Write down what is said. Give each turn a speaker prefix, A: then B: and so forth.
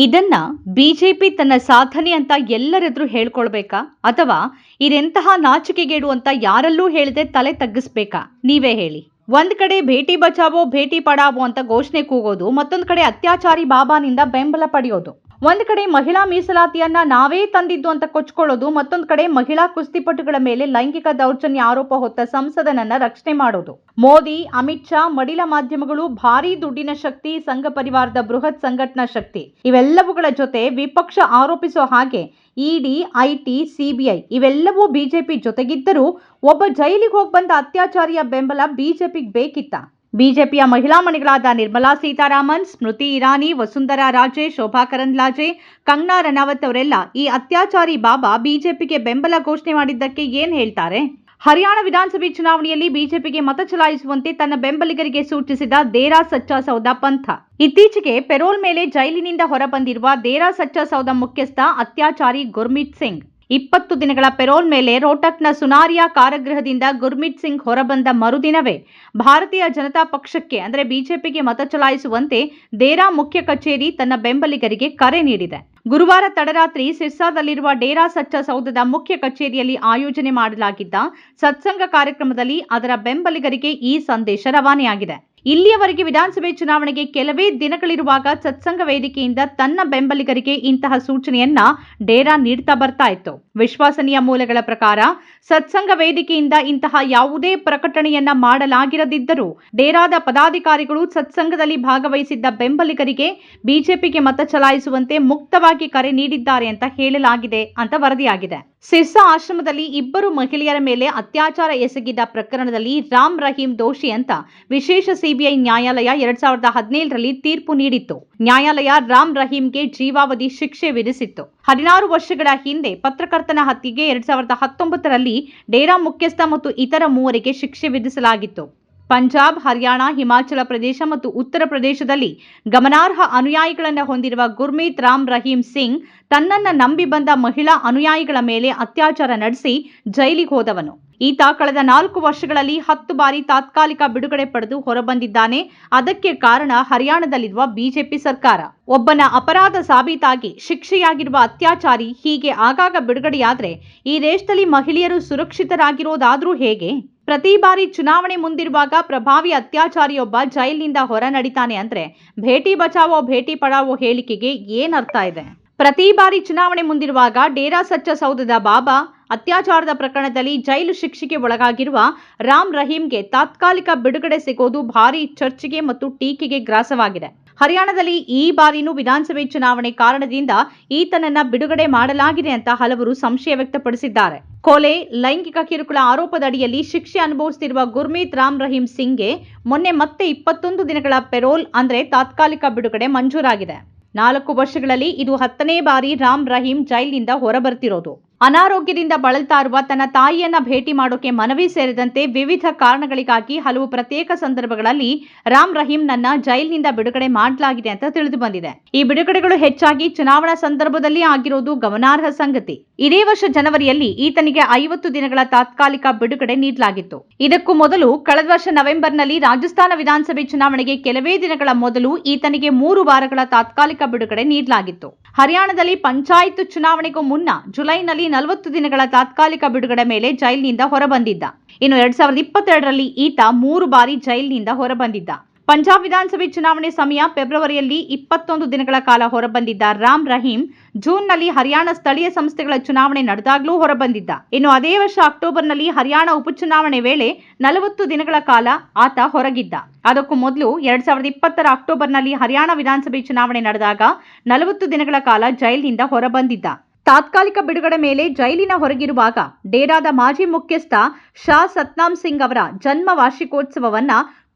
A: ಇದನ್ನ ಬಿಜೆಪಿ ತನ್ನ ಸಾಧನೆ ಅಂತ ಎಲ್ಲರೆದುರು ಹೇಳ್ಕೊಳ್ಬೇಕಾ? ಅಥವಾ ಇದೆಂತಹ ನಾಚಿಕೆಗೇಡು ಅಂತ ಯಾರಲ್ಲೂ ಹೇಳದೆ ತಲೆ ತಗ್ಗಿಸ್ಬೇಕಾ? ನೀವೇ ಹೇಳಿ. ಒಂದ್ ಕಡೆ ಭೇಟಿ ಬಚಾವೋ, ಭೇಟಿ ಪಡಾವೋ ಅಂತ ಘೋಷಣೆ ಕೂಗೋದು, ಮತ್ತೊಂದ್ ಕಡೆ ಅತ್ಯಾಚಾರಿ ಬಾಬಾನಿಂದ ಬೆಂಬಲ ಪಡೆಯೋದು. ಒಂದ್ ಕಡೆ ಮಹಿಳಾ ಮೀಸಲಾತಿಯನ್ನ ನಾವೇ ತಂದಿದ್ದು ಅಂತ ಕೊಚ್ಕೊಳ್ಳೋದು, ಮತ್ತೊಂದು ಕಡೆ ಮಹಿಳಾ ಕುಸ್ತಿಪಟುಗಳ ಮೇಲೆ ಲೈಂಗಿಕ ದೌರ್ಜನ್ಯ ಆರೋಪ ಹೊತ್ತ ಸಂಸದನನ್ನ ರಕ್ಷಣೆ ಮಾಡೋದು. ಮೋದಿ, ಅಮಿತ್ ಶಾ, ಮಡಿಲ ಮಾಧ್ಯಮಗಳು ಭಾರೀ ದುಡ್ಡಿನ ಶಕ್ತಿ, ಸಂಘ ಪರಿವಾರದ ಬೃಹತ್ ಸಂಘಟನಾ ಶಕ್ತಿ. ಇವೆಲ್ಲವುಗಳ ಜೊತೆ ವಿಪಕ್ಷ ಆರೋಪಿಸೋ ಹಾಗೆ ಇಡಿ, ಐಟಿ, ಸಿಬಿಐ ಇವೆಲ್ಲವೂ ಬಿಜೆಪಿ ಜೊತೆಗಿದ್ದರೂ ಒಬ್ಬ ಜೈಲಿಗೆ ಹೋಗಿ ಬಂದ ಅತ್ಯಾಚಾರಿಯ ಬೆಂಬಲ ಬಿಜೆಪಿಗೆ ಬೇಕಿತ್ತ? ಬಿಜೆಪಿಯ ಮಹಿಳಾ ಮಣಿಗಳಾದ ನಿರ್ಮಲಾ ಸೀತಾರಾಮನ್, ಸ್ಮೃತಿ ಇರಾನಿ, ವಸುಂಧರಾ ರಾಜೆ, ಶೋಭಾ ಕರಂದ್ಲಾಜೆ, ಕಂಗನಾ ರನಾವತ್ ಅವರೆಲ್ಲ ಈ ಅತ್ಯಾಚಾರಿ ಬಾಬಾ ಬಿಜೆಪಿಗೆ ಬೆಂಬಲ ಘೋಷಣೆ ಮಾಡಿದ್ದಕ್ಕೆ ಏನ್ ಹೇಳ್ತಾರೆ? ಹರಿಯಾಣ ವಿಧಾನಸಭೆ ಚುನಾವಣೆಯಲ್ಲಿ ಬಿಜೆಪಿಗೆ ಮತ ಚಲಾಯಿಸುವಂತೆ ತನ್ನ ಬೆಂಬಲಿಗರಿಗೆ ಸೂಚಿಸಿದ ದೇರಾ ಸಚ್ಚಾ ಸೌದ ಪಂಥ. ಇತ್ತೀಚೆಗೆ ಪೆರೋಲ್ ಮೇಲೆ ಜೈಲಿನಿಂದ ಹೊರಬಂದಿರುವ ದೇರಾ ಸಚ್ಚಾ ಸೌದ ಮುಖ್ಯಸ್ಥ ಅತ್ಯಾಚಾರಿ ಗುರ್ಮೀತ್ ಸಿಂಗ್. ಇಪ್ಪತ್ತು ದಿನಗಳ ಪೆರೋಲ್ ಮೇಲೆ ರೋಟಕ್ನ ಸುನಾರಿಯಾ ಕಾರಾಗೃಹದಿಂದ ಗುರ್ಮಿತ್ ಸಿಂಗ್ ಹೊರಬಂದ ಮರುದಿನವೇ ಭಾರತೀಯ ಜನತಾ ಪಕ್ಷಕ್ಕೆ, ಅಂದರೆ ಬಿಜೆಪಿಗೆ ಮತ ಚಲಾಯಿಸುವಂತೆ ದೇರಾ ಮುಖ್ಯ ಕಚೇರಿ ತನ್ನ ಬೆಂಬಲಿಗರಿಗೆ ಕರೆ ನೀಡಿದೆ. ಗುರುವಾರ ತಡರಾತ್ರಿ ಸಿರ್ಸಾದಲ್ಲಿರುವ ಡೇರಾ ಸಚ್ಚ ಸೌಧದ ಮುಖ್ಯ ಕಚೇರಿಯಲ್ಲಿ ಆಯೋಜನೆ ಮಾಡಲಾಗಿದ್ದ ಸತ್ಸಂಗ ಕಾರ್ಯಕ್ರಮದಲ್ಲಿ ಅದರ ಬೆಂಬಲಿಗರಿಗೆ ಈ ಸಂದೇಶ ರವಾನೆಯಾಗಿದೆ. ಇಲ್ಲಿಯವರೆಗೆ ವಿಧಾನಸಭೆ ಚುನಾವಣೆಗೆ ಕೆಲವೇ ದಿನಗಳಿರುವಾಗ ಸತ್ಸಂಗ ವೇದಿಕೆಯಿಂದ ತನ್ನ ಬೆಂಬಲಿಗರಿಗೆ ಇಂತಹ ಸೂಚನೆಯನ್ನ ಡೇರಾ ನೀಡ್ತಾ ಬರ್ತಾ ಇತ್ತು. ವಿಶ್ವಾಸನೀಯ ಮೂಲಗಳ ಪ್ರಕಾರ ಸತ್ಸಂಗ ವೇದಿಕೆಯಿಂದ ಇಂತಹ ಯಾವುದೇ ಪ್ರಕಟಣೆಯನ್ನ ಮಾಡಲಾಗಿರದಿದ್ದರೂ ಡೇರಾದ ಪದಾಧಿಕಾರಿಗಳು ಸತ್ಸಂಗದಲ್ಲಿ ಭಾಗವಹಿಸಿದ್ದ ಬೆಂಬಲಿಗರಿಗೆ ಬಿಜೆಪಿಗೆ ಮತ ಚಲಾಯಿಸುವಂತೆ ಮುಕ್ತವಾಗಿ ಕರೆ ನೀಡಿದ್ದಾರೆ ಅಂತ ಹೇಳಲಾಗಿದೆ ಅಂತ ವರದಿಯಾಗಿದೆ. ಸಿರ್ಸಾ ಆಶ್ರಮದಲ್ಲಿ ಇಬ್ಬರು ಮಹಿಳೆಯರ ಮೇಲೆ ಅತ್ಯಾಚಾರ ಎಸಗಿದ ಪ್ರಕರಣದಲ್ಲಿ ರಾಮ್ ರಹೀಂ ದೋಷಿ ಅಂತ ವಿಶೇಷ ಸಿಬಿಐ ನ್ಯಾಯಾಲಯ ಎರಡ್ ಸಾವಿರದ ಹದಿನೇಳರಲ್ಲಿ ತೀರ್ಪು ನೀಡಿತ್ತು. ನ್ಯಾಯಾಲಯ ರಾಮ್ ರಹೀಂಗೆ ಜೀವಾವಧಿ ಶಿಕ್ಷೆ ವಿಧಿಸಿತ್ತು. ಹದಿನಾರು ವರ್ಷಗಳ ಹಿಂದೆ ಪತ್ರಕರ್ತನ ಹತ್ಯೆಗೆ ಎರಡ್ ಸಾವಿರದ ಹತ್ತೊಂಬತ್ತರಲ್ಲಿ ಡೇರಾ ಮುಖ್ಯಸ್ಥ ಮತ್ತು ಇತರ ಮೂವರಿಗೆ ಶಿಕ್ಷೆ ವಿಧಿಸಲಾಗಿತ್ತು. ಪಂಜಾಬ್, ಹರಿಯಾಣ, ಹಿಮಾಚಲ ಪ್ರದೇಶ ಮತ್ತು ಉತ್ತರ ಪ್ರದೇಶದಲ್ಲಿ ಗಮನಾರ್ಹ ಅನುಯಾಯಿಗಳನ್ನು ಹೊಂದಿರುವ ಗುರ್ಮೀತ್ ರಾಮ್ ರಹೀಂ ಸಿಂಗ್ ತನ್ನನ್ನ ನಂಬಿ ಬಂದ ಮಹಿಳಾ ಅನುಯಾಯಿಗಳ ಮೇಲೆ ಅತ್ಯಾಚಾರ ನಡೆಸಿ ಜೈಲಿಗೆ ಹೋದವನು. ಈತ ಕಳೆದ ನಾಲ್ಕು ವರ್ಷಗಳಲ್ಲಿ ಹತ್ತು ಬಾರಿ ತಾತ್ಕಾಲಿಕ ಬಿಡುಗಡೆ ಪಡೆದು ಹೊರಬಂದಿದ್ದಾನೆ. ಅದಕ್ಕೆ ಕಾರಣ ಹರಿಯಾಣದಲ್ಲಿರುವ ಬಿಜೆಪಿ ಸರ್ಕಾರ. ಒಬ್ಬನ ಅಪರಾಧ ಸಾಬೀತಾಗಿ ಶಿಕ್ಷೆಯಾಗಿರುವ ಅತ್ಯಾಚಾರಿ ಹೀಗೆ ಆಗಾಗ ಬಿಡುಗಡೆಯಾದರೆ ಈ ದೇಶದಲ್ಲಿ ಮಹಿಳೆಯರು ಸುರಕ್ಷಿತರಾಗಿರೋದಾದರೂ ಹೇಗೆ? ಪ್ರತಿ ಬಾರಿ ಚುನಾವಣೆ ಮುಂದಿರುವಾಗ ಪ್ರಭಾವಿ ಅತ್ಯಾಚಾರಿಯೊಬ್ಬ ಜೈಲಿನಿಂದ ಹೊರ ನಡೀತಾನೆ ಅಂದ್ರೆ ಭೇಟಿ ಬಚಾವೋ, ಭೇಟಿ ಪಡಾವೋ ಹೇಳಿಕೆಗೆ ಏನರ್ಥ ಇದೆ? ಪ್ರತಿ ಬಾರಿ ಚುನಾವಣೆ ಮುಂದಿರುವಾಗ ಡೇರಾ ಸಚ್ಚ ಸೌಧದ ಬಾಬಾ ಅತ್ಯಾಚಾರದ ಪ್ರಕರಣದಲ್ಲಿ ಜೈಲು ಶಿಕ್ಷೆಗೆ ಒಳಗಾಗಿರುವ ರಾಮ್ ರಹೀಂಗೆ ತಾತ್ಕಾಲಿಕ ಬಿಡುಗಡೆ ಸಿಗೋದು ಭಾರಿ ಚರ್ಚೆಗೆ ಮತ್ತು ಟೀಕೆಗೆ ಗ್ರಾಸವಾಗಿದೆ. ಹರಿಯಾಣದಲ್ಲಿ ಈ ಬಾರಿನೂ ವಿಧಾನಸಭೆ ಚುನಾವಣೆ ಕಾರಣದಿಂದ ಈತನನ್ನ ಬಿಡುಗಡೆ ಮಾಡಲಾಗಿದೆ ಅಂತ ಹಲವರು ಸಂಶಯ ವ್ಯಕ್ತಪಡಿಸಿದ್ದಾರೆ. ಕೊಲೆ, ಲೈಂಗಿಕ ಕಿರುಕುಳ ಆರೋಪದ ಅಡಿಯಲ್ಲಿ ಶಿಕ್ಷೆ ಅನುಭವಿಸುತ್ತಿರುವ ಗುರ್ಮೀತ್ ರಾಮ್ ರಹೀಂ ಸಿಂಗ್ಗೆ ಮೊನ್ನೆ ಮತ್ತೆ ಇಪ್ಪತ್ತೊಂದು ದಿನಗಳ ಪೆರೋಲ್, ಅಂದ್ರೆ ತಾತ್ಕಾಲಿಕ ಬಿಡುಗಡೆ ಮಂಜೂರಾಗಿದೆ. ನಾಲ್ಕು ವರ್ಷಗಳಲ್ಲಿ ಇದು ಹತ್ತನೇ ಬಾರಿ ರಾಮ್ ರಹೀಂ ಜೈಲಿನಿಂದ ಹೊರಬರ್ತಿರೋದು. ಅನಾರೋಗ್ಯದಿಂದ ಬಳಲ್ತಾ ಇರುವ ತನ್ನ ತಾಯಿಯನ್ನ ಭೇಟಿ ಮಾಡೋಕೆ ಮನವಿ ಸೇರಿದಂತೆ ವಿವಿಧ ಕಾರಣಗಳಿಗಾಗಿ ಹಲವು ಪ್ರತ್ಯೇಕ ಸಂದರ್ಭಗಳಲ್ಲಿ ರಾಮ್ ರಹೀಂ ನನ್ನ ಜೈಲಿನಿಂದ ಬಿಡುಗಡೆ ಮಾಡಲಾಗಿದೆ ಅಂತ ತಿಳಿದು ಬಂದಿದೆ. ಈ ಬಿಡುಗಡೆಗಳು ಹೆಚ್ಚಾಗಿ ಚುನಾವಣಾ ಸಂದರ್ಭದಲ್ಲಿ ಆಗಿರೋದು ಗಮನಾರ್ಹ ಸಂಗತಿ. ಇದೇ ವರ್ಷ ಜನವರಿಯಲ್ಲಿ ಈತನಿಗೆ ಐವತ್ತು ದಿನಗಳ ತಾತ್ಕಾಲಿಕ ಬಿಡುಗಡೆ ನೀಡಲಾಗಿತ್ತು. ಇದಕ್ಕೂ ಮೊದಲು ಕಳೆದ ವರ್ಷ ನವೆಂಬರ್ನಲ್ಲಿ ರಾಜಸ್ಥಾನ ವಿಧಾನಸಭೆ ಚುನಾವಣೆಗೆ ಕೆಲವೇ ದಿನಗಳ ಮೊದಲು ಈತನಿಗೆ ಮೂರು ವಾರಗಳ ತಾತ್ಕಾಲಿಕ ಬಿಡುಗಡೆ ನೀಡಲಾಗಿತ್ತು. ಹರಿಯಾಣದಲ್ಲಿ ಪಂಚಾಯತ್ ಚುನಾವಣೆಗೂ ಮುನ್ನ ಜುಲೈನಲ್ಲಿ ನಲವತ್ತು ದಿನಗಳ ತಾತ್ಕಾಲಿಕ ಬಿಡುಗಡೆ ಮೇಲೆ ಜೈಲಿನಿಂದ ಹೊರಬಂದಿದ್ದ. ಇನ್ನು ಎರಡ್ ಸಾವಿರದ ಇಪ್ಪತ್ತೆರಡರಲ್ಲಿ ಈತ ಮೂರು ಬಾರಿ ಜೈಲಿನಿಂದ ಹೊರಬಂದಿದ್ದ. ಪಂಜಾಬ್ ವಿಧಾನಸಭೆ ಚುನಾವಣೆ ಸಮಯ ಫೆಬ್ರವರಿಯಲ್ಲಿ ಇಪ್ಪತ್ತೊಂದು ದಿನಗಳ ಕಾಲ ಹೊರಬಂದಿದ್ದ ರಾಮ್ ರಹೀಂ, ಜೂನ್ನಲ್ಲಿ ಹರಿಯಾಣ ಸ್ಥಳೀಯ ಸಂಸ್ಥೆಗಳ ಚುನಾವಣೆ ನಡೆದಾಗಲೂ ಹೊರಬಂದಿದ್ದ. ಇನ್ನು ಅದೇ ವರ್ಷ ಅಕ್ಟೋಬರ್ನಲ್ಲಿ ಹರಿಯಾಣ ಉಪಚುನಾವಣೆ ವೇಳೆ ನಲವತ್ತು ದಿನಗಳ ಕಾಲ ಆತ ಹೊರಗಿದ್ದ. ಅದಕ್ಕೂ ಮೊದಲು ಎರಡ್ ಸಾವಿರದ ಇಪ್ಪತ್ತರ ಅಕ್ಟೋಬರ್ನಲ್ಲಿ ಹರಿಯಾಣ ವಿಧಾನಸಭೆ ಚುನಾವಣೆ ನಡೆದಾಗ ನಲವತ್ತು ದಿನಗಳ ಕಾಲ ಜೈಲಿನಿಂದ ಹೊರಬಂದಿದ್ದ. ತಾತ್ಕಾಲಿಕ ಬಿಡುಗಡೆ ಮೇಲೆ ಜೈಲಿನ ಹೊರಗಿರುವಾಗ ಡೇರಾದ ಮಾಜಿ ಮುಖ್ಯಸ್ಥ ಶಾ ಸತ್ನಾಮ್ ಸಿಂಗ್ ಅವರ ಜನ್ಮ ವಾರ್ಷಿಕೋತ್ಸವವನ್ನ